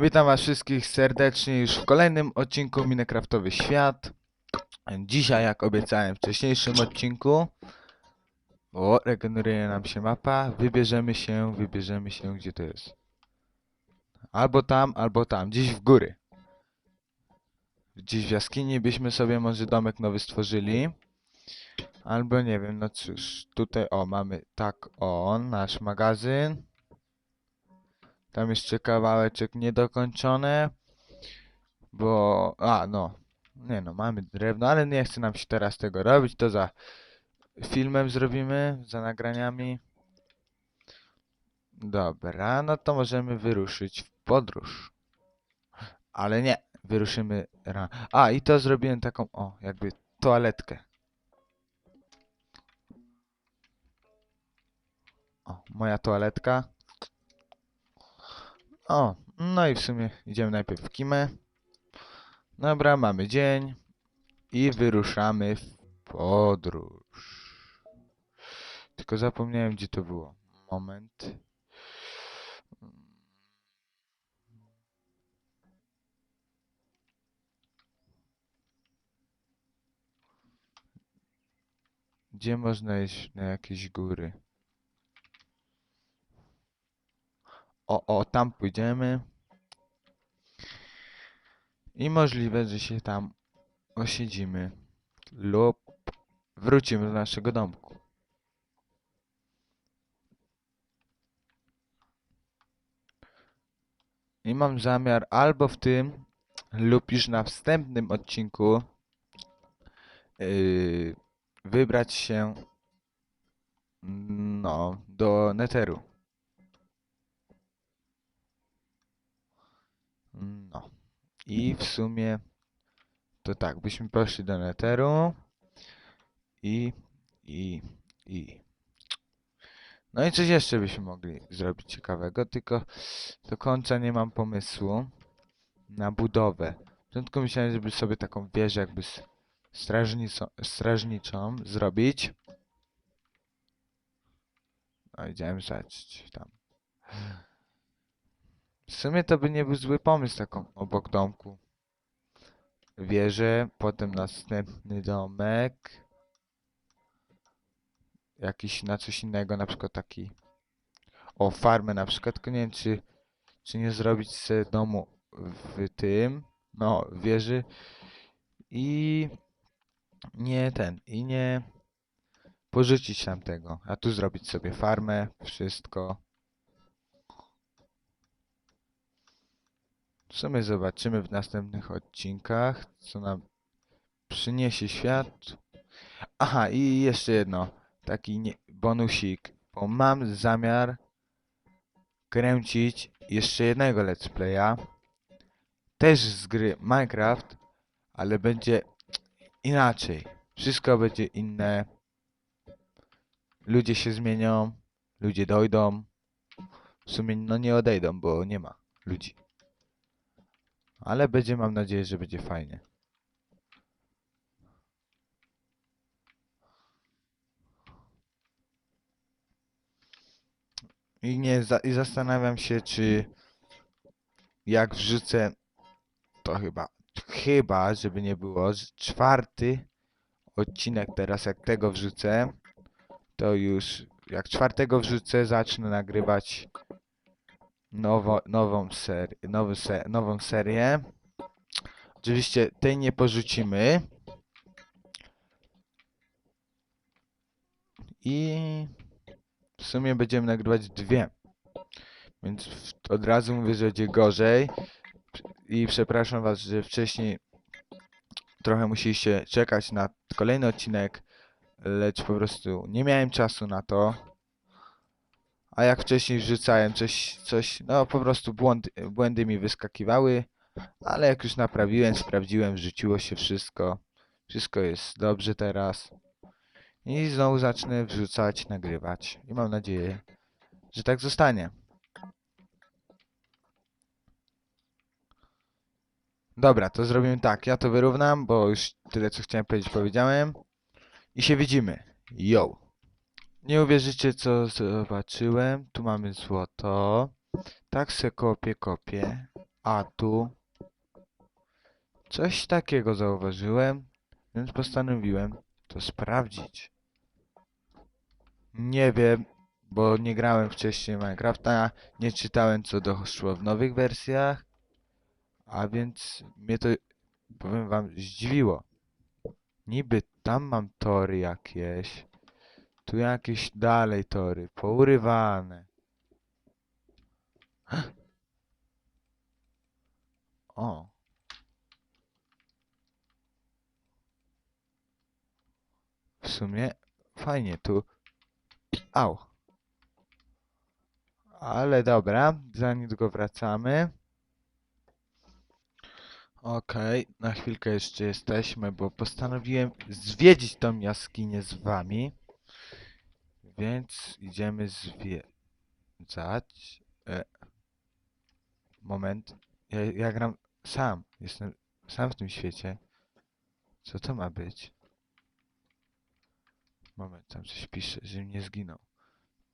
Witam was wszystkich serdecznie już w kolejnym odcinku Minecraftowy Świat. Dzisiaj, jak obiecałem w wcześniejszym odcinku, o, regeneruje nam się mapa, wybierzemy się, wybierzemy się, gdzie to jest. Albo tam, albo tam, gdzieś w góry. Gdzieś w jaskini byśmy sobie może domek nowy stworzyli. Albo nie wiem, no cóż, tutaj o, mamy tak o, nasz magazyn. Tam jeszcze kawałeczek niedokończony. Bo, a no, nie no, mamy drewno, ale nie chce nam się teraz tego robić, to za filmem zrobimy, za nagraniami. Dobra, no to możemy wyruszyć w podróż. Ale nie, wyruszymy rano. A, i to zrobiłem taką, o, jakby toaletkę. O, moja toaletka. O, no i w sumie idziemy najpierw w Kimę. Dobra, mamy dzień i wyruszamy w podróż. Tylko zapomniałem, gdzie to było. Moment. Gdzie można iść na jakieś góry? O, o, tam pójdziemy. I możliwe, że się tam osiedzimy. Lub wrócimy do naszego domku. I mam zamiar albo w tym, lub już na wstępnym odcinku yy, wybrać się no, do Netheru. No. I w sumie to tak, byśmy poszli do Netheru i, i, i. No i coś jeszcze byśmy mogli zrobić ciekawego, tylko do końca nie mam pomysłu na budowę. Początku myślałem, żeby sobie taką wieżę jakby strażnicą, strażniczą zrobić. No idziemy zobaczyć tam. W sumie to by nie był zły pomysł taką obok domku. Wieżę, potem następny domek. Jakiś na coś innego, na przykład taki... O, farmę na przykład, tylko nie wiem czy, czy nie zrobić sobie domu w tym, no, wieży i nie ten, i nie porzucić tam tego, a tu zrobić sobie farmę, wszystko. W sumie zobaczymy w następnych odcinkach, co nam przyniesie świat. Aha, i jeszcze jedno, taki nie, bonusik, bo mam zamiar kręcić jeszcze jednego let's playa, też z gry Minecraft, ale będzie inaczej. Wszystko będzie inne. Ludzie się zmienią, ludzie dojdą. W sumie no nie odejdą, bo nie ma ludzi. Ale będzie, mam nadzieję, że będzie fajnie. I nie za, i zastanawiam się, czy jak wrzucę to chyba chyba, żeby nie było, czwarty odcinek teraz jak tego wrzucę, to już jak czwartego wrzucę, zacznę nagrywać nowo, nową, ser, nowy se, nową serię. Oczywiście tej nie porzucimy. I w sumie będziemy nagrywać dwie. Więc od razu mówię, że będzie gorzej. I przepraszam was, że wcześniej trochę musieliście czekać na kolejny odcinek, lecz po prostu nie miałem czasu na to. A jak wcześniej wrzucałem coś, coś no po prostu błąd, błędy mi wyskakiwały, ale jak już naprawiłem, sprawdziłem, wrzuciło się wszystko. Wszystko jest dobrze teraz. I znowu zacznę wrzucać, nagrywać. I mam nadzieję, że tak zostanie. Dobra, to zrobimy tak. Ja to wyrównam, bo już tyle co chciałem powiedzieć powiedziałem. I się widzimy. Yo! Nie uwierzycie co zobaczyłem. Tu mamy złoto. Tak se kopię, kopię. A tu coś takiego zauważyłem, więc postanowiłem to sprawdzić. Nie wiem, bo nie grałem wcześniej Minecrafta, nie czytałem co doszło w nowych wersjach, a więc mnie to, powiem wam, zdziwiło. Niby tam mam tory jakieś, tu jakieś dalej tory, pourywane. O. W sumie fajnie tu. Au. Ale dobra, za niedługo wracamy. Okej, na chwilkę jeszcze jesteśmy, bo postanowiłem zwiedzić tą jaskinię z wami. Więc idziemy zwiedzać. E, moment. Ja, ja gram sam. Jestem sam w tym świecie. Co to ma być? Moment, tam coś pisze, żebym nie zginął.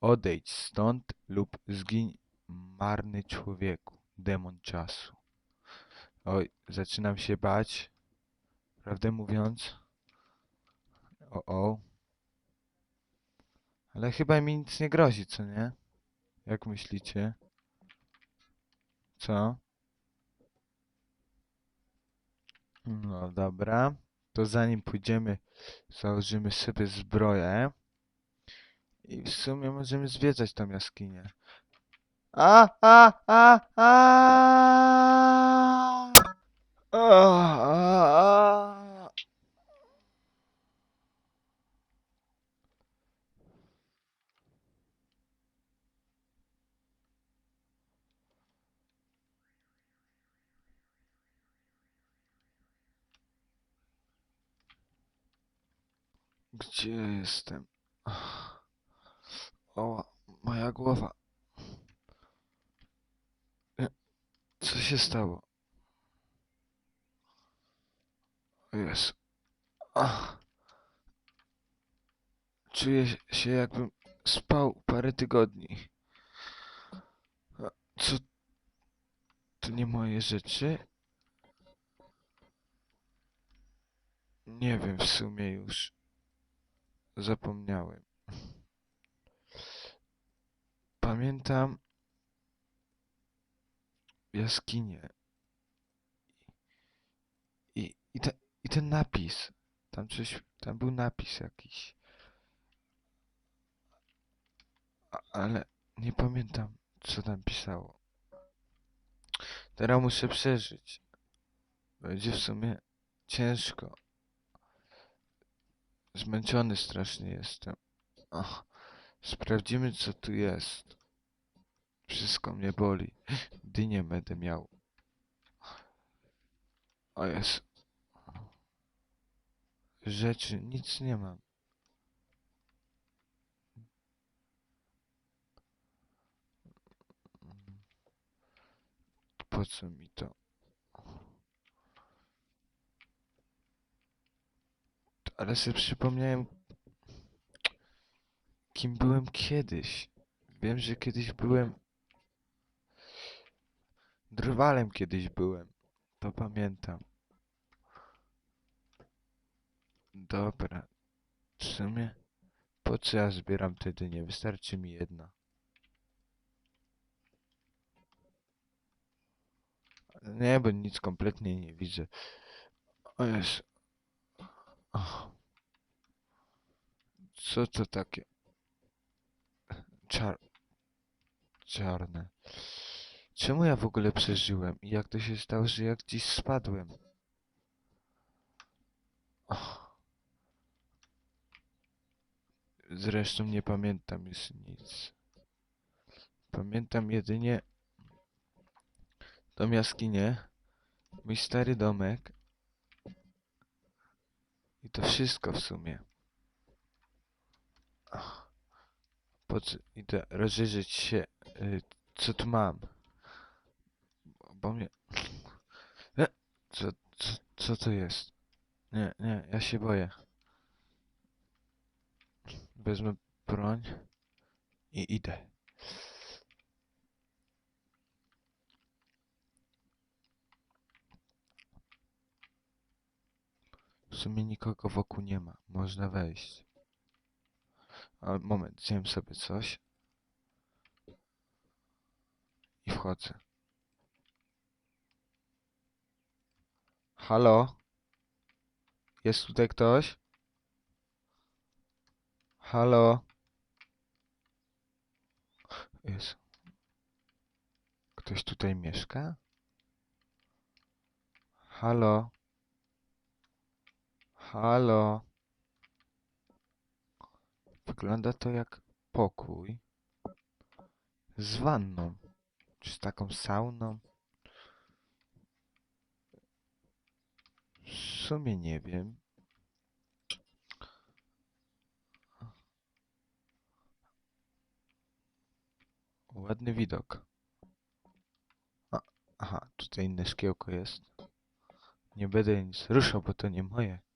Odejdź stąd lub zgiń, marny człowieku, demon czasu. Oj, zaczynam się bać. Prawdę mówiąc. O, o. Ale chyba mi nic nie grozi, co nie? Jak myślicie? Co? No dobra. To zanim pójdziemy, założymy sobie zbroję. I w sumie możemy zwiedzać tą jaskinię. A, a, a, a a, a. Gdzie jestem? O, moja głowa. Co się stało? Ach. Czuję się jakbym spał parę tygodni. Co? To nie moje rzeczy? Nie wiem w sumie już. Zapomniałem. Pamiętam jaskinię. I, i, te, I ten napis. Tam coś, tam był napis jakiś. Ale nie pamiętam, co tam pisało. Teraz muszę przeżyć. Będzie w sumie ciężko. Zmęczony strasznie jestem. Ach, sprawdzimy, co tu jest. Wszystko mnie boli. Dynię będę miał. O jest. Rzeczy, nic nie mam. Po co mi to? Ale sobie przypomniałem, kim byłem kiedyś. Wiem, że kiedyś byłem. Drwalem kiedyś byłem. To pamiętam. Dobra. W sumie, po co ja zbieram te dynie? Wystarczy mi jedna. Nie, bo nic kompletnie nie widzę. O Co to takie? Czar... Czarne. Czemu ja w ogóle przeżyłem? I jak to się stało, że jak dziś spadłem? Och. Zresztą nie pamiętam już nic. Pamiętam jedynie tą jaskinię, mój stary domek i to wszystko w sumie. Ach. Po co idę rozejrzeć się, y, co tu mam? Bo- Bo mnie... E, Co, co, co to jest? Nie, nie, ja się boję. Wezmę broń i idę. Sumie nikogo wokół nie ma. Można wejść. Moment, zjem sobie coś. I wchodzę. Halo? Jest tutaj ktoś? Halo? Jest. Ktoś tutaj mieszka? Halo? Halo? Wygląda to jak pokój z wanną. Czy z taką sauną? W sumie nie wiem. Ładny widok. A, aha, tutaj inne szkiełko jest. Nie będę nic ruszał, bo to nie moje.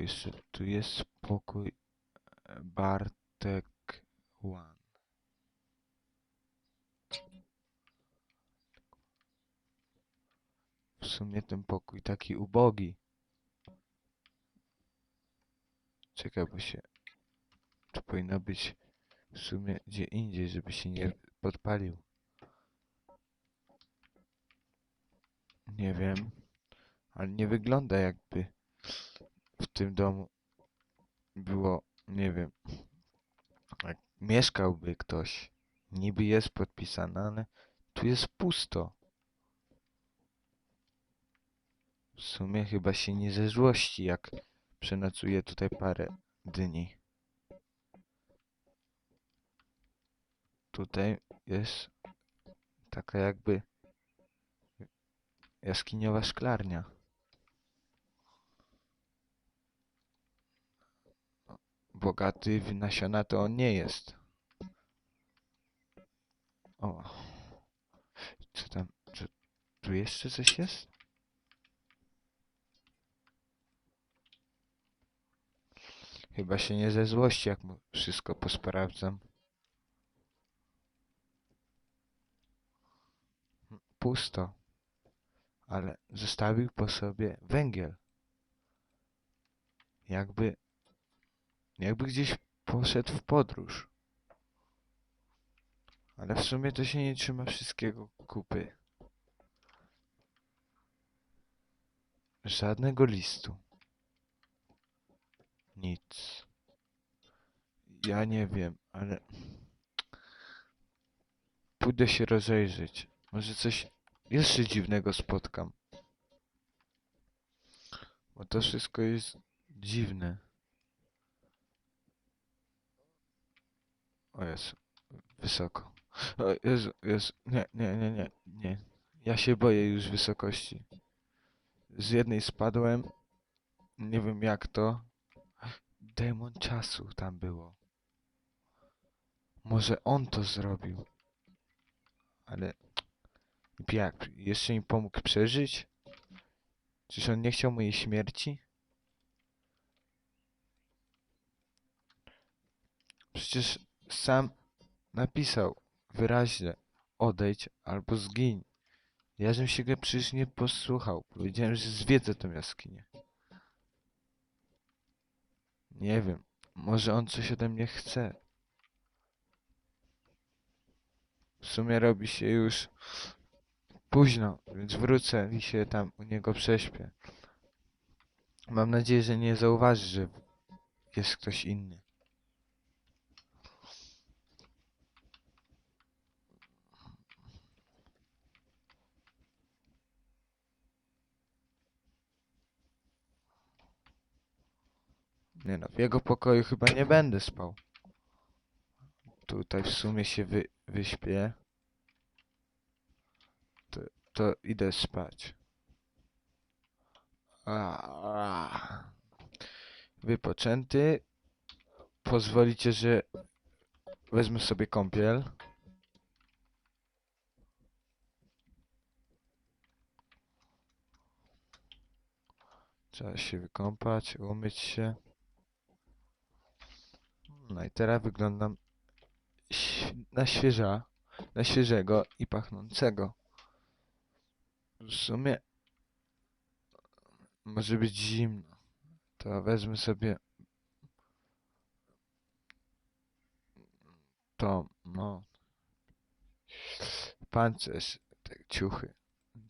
Tu- jeszcze tu jest pokój e, Bartek One. W sumie ten pokój taki ubogi. Czekaj, bo się... To powinno być w sumie gdzie indziej, żeby się nie podpalił. Nie wiem. Ale nie wygląda jakby tym domu było, nie wiem, jak mieszkałby ktoś. Niby jest podpisane, ale tu jest pusto. W sumie chyba się nie ze złości, jak przenocuje tutaj parę dni. Tutaj jest taka jakby jaskiniowa szklarnia. Bogaty w nasiona to on nie jest. O. Co tam? Czy tu jeszcze coś jest? Chyba się nie ze złości, jak mu wszystko posprawdzam. Pusto. Ale zostawił po sobie węgiel. Jakby... Jakby gdzieś poszedł w podróż. Ale w sumie to się nie trzyma wszystkiego kupy. Żadnego listu. Nic. Ja nie wiem, ale... Pójdę się rozejrzeć. Może coś jeszcze dziwnego spotkam. Bo to wszystko jest dziwne. O Jezu, wysoko. O Jezu, Jezu, nie, nie, nie, nie, nie. Ja się boję już wysokości. Z jednej spadłem, nie wiem jak to. Demon czasu tam było. Może on to zrobił. Ale jak? Jeszcze mi pomógł przeżyć? Czyż on nie chciał mojej śmierci? Przecież sam napisał wyraźnie odejdź albo zgiń. Ja żem się go przecież nie posłuchał. Powiedziałem, że zwiedzę tą jaskinię. Nie wiem. Może on coś ode mnie chce. W sumie robi się już późno, więc wrócę i się tam u niego prześpię. Mam nadzieję, że nie zauważy, że jest ktoś inny. Nie no, w jego pokoju chyba nie będę spał. Tutaj w sumie się wy, wyśpię. To, to idę spać. A. Wypoczęty. Pozwolicie, że wezmę sobie kąpiel. Trzeba się wykąpać, umyć się. No i teraz wyglądam na świeża, na świeżego i pachnącego. W sumie może być zimno. To wezmę sobie to, no, pancerz, te ciuchy,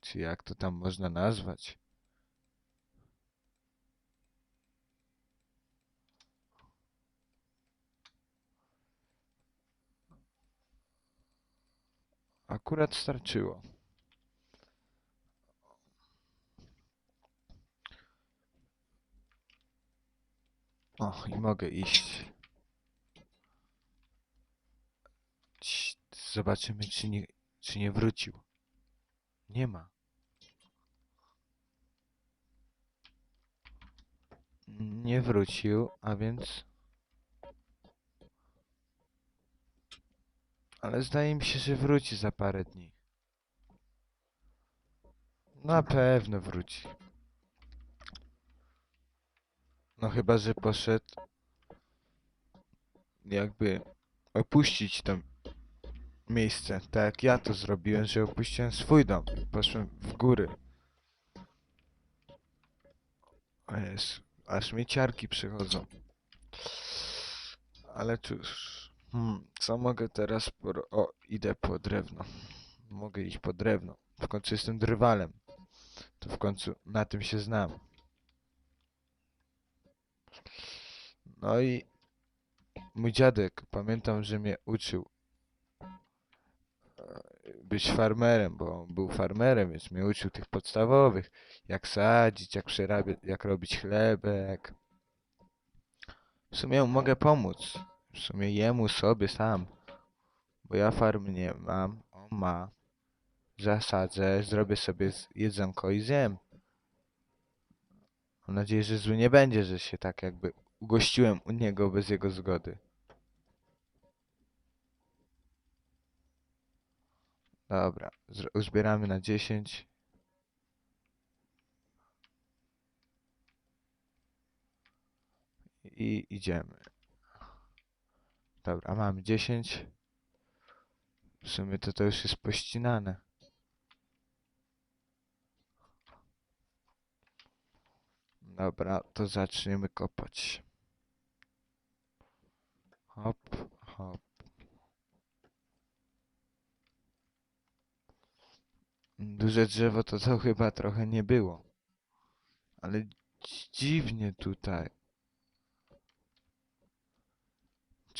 czy jak to tam można nazwać. Akurat starczyło. O, i mogę iść. Zobaczymy, czy nie, czy nie wrócił. Nie ma. Nie wrócił, a więc... Ale zdaje mi się, że wróci za parę dni. Na pewno wróci. No chyba, że poszedł jakby opuścić to miejsce, tak jak ja to zrobiłem, że opuściłem swój dom. Poszłem w góry. O Jezu, aż mi ciarki przychodzą. Ale cóż, hmm, co mogę teraz. O, idę po drewno. Mogę iść po drewno. W końcu jestem drwalem. To w końcu na tym się znam. No i mój dziadek, pamiętam, że mnie uczył e, być farmerem, bo był farmerem, więc mnie uczył tych podstawowych, jak sadzić, jak przerabiać, jak robić chlebek. W sumie mogę pomóc. W sumie jemu, sobie, sam. Bo ja farmy nie mam, on ma. Zasadzę, zrobię sobie jedzonko i zjem. Mam nadzieję, że zły nie będzie, że się tak jakby ugościłem u niego bez jego zgody. Dobra, uzbieramy na 10. I idziemy. Dobra, mamy 10. W sumie to to już jest pościnane. Dobra, to zaczniemy kopać. Hop, hop. Duże drzewo to to chyba trochę nie było. Ale dzi- dziwnie tutaj.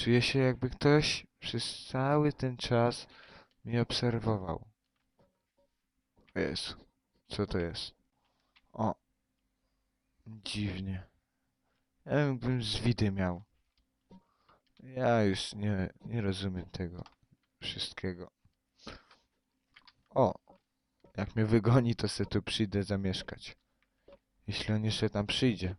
Czuję się jakby ktoś przez cały ten czas mnie obserwował. Jezu, co to jest? O, dziwnie. Ja jakbym zwidy miał. Ja już nie, nie rozumiem tego wszystkiego. O, jak mnie wygoni, to se tu przyjdę zamieszkać. Jeśli on jeszcze tam przyjdzie.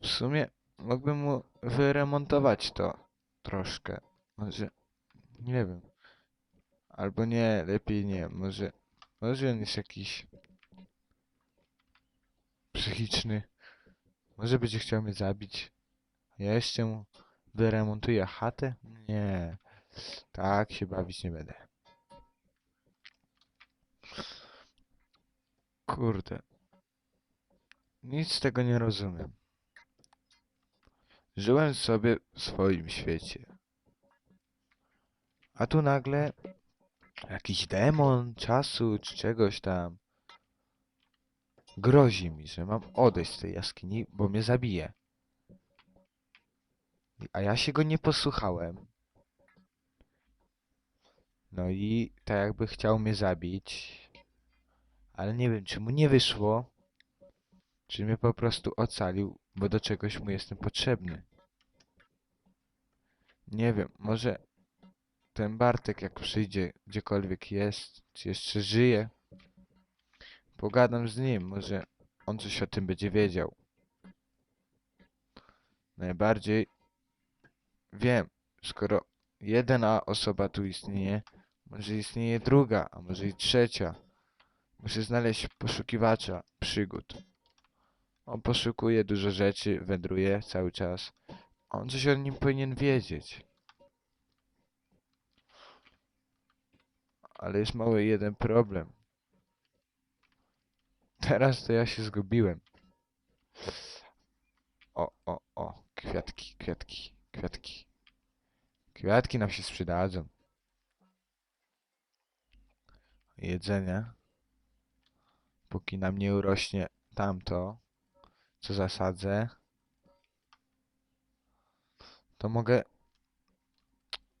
W sumie mógłbym mu wyremontować to troszkę. Może, nie wiem. Albo nie, lepiej nie. Może, może on jest jakiś psychiczny. Może będzie chciał mnie zabić. Ja jeszcze mu wyremontuję chatę? Nie. Tak się bawić nie będę. Kurde. Nic z tego nie rozumiem. Żyłem sobie w swoim świecie. A tu nagle jakiś demon czasu czy czegoś tam grozi mi, że mam odejść z tej jaskini, bo mnie zabije. A ja się go nie posłuchałem. No i tak jakby chciał mnie zabić. Ale nie wiem, czy mu nie wyszło. Czy mnie po prostu ocalił, bo do czegoś mu jestem potrzebny. Nie wiem, może ten Bartek jak przyjdzie gdziekolwiek jest, czy jeszcze żyje, pogadam z nim, może on coś o tym będzie wiedział. Najbardziej wiem, skoro jedna osoba tu istnieje, może istnieje druga, a może i trzecia. Muszę znaleźć poszukiwacza przygód. On poszukuje dużo rzeczy, wędruje cały czas. On coś o nim powinien wiedzieć. ale jest mały jeden problem. Teraz to ja się zgubiłem. O, o, o, kwiatki, kwiatki, kwiatki. Kwiatki nam się przydadzą. Jedzenie. Póki nam nie urośnie tamto, co zasadzę, to mogę,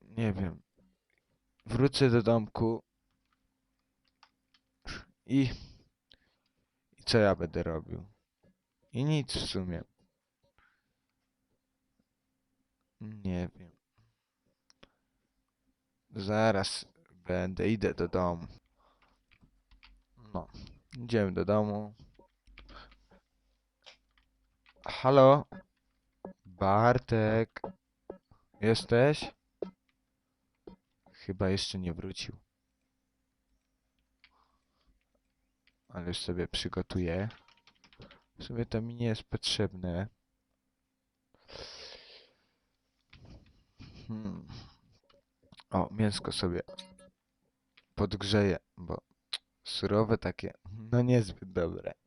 nie wiem, wrócę do domku i, i co ja będę robił? I nic w sumie. Nie wiem. Zaraz będę, idę do domu. No, idziemy do domu. Halo? Bartek? Jesteś? Chyba jeszcze nie wrócił. Ale już sobie przygotuję. W sumie to mi nie jest potrzebne. Hmm. O, mięsko sobie podgrzeję, bo surowe takie, no niezbyt dobre.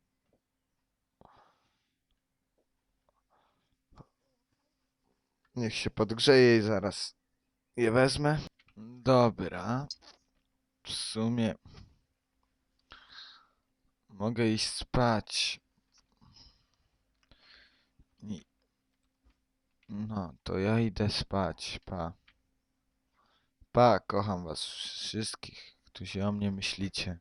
Niech się podgrzeje i zaraz je wezmę. Dobra. W sumie mogę iść spać. No, to ja idę spać. Pa. Pa, kocham was wszystkich, którzy o mnie myślicie.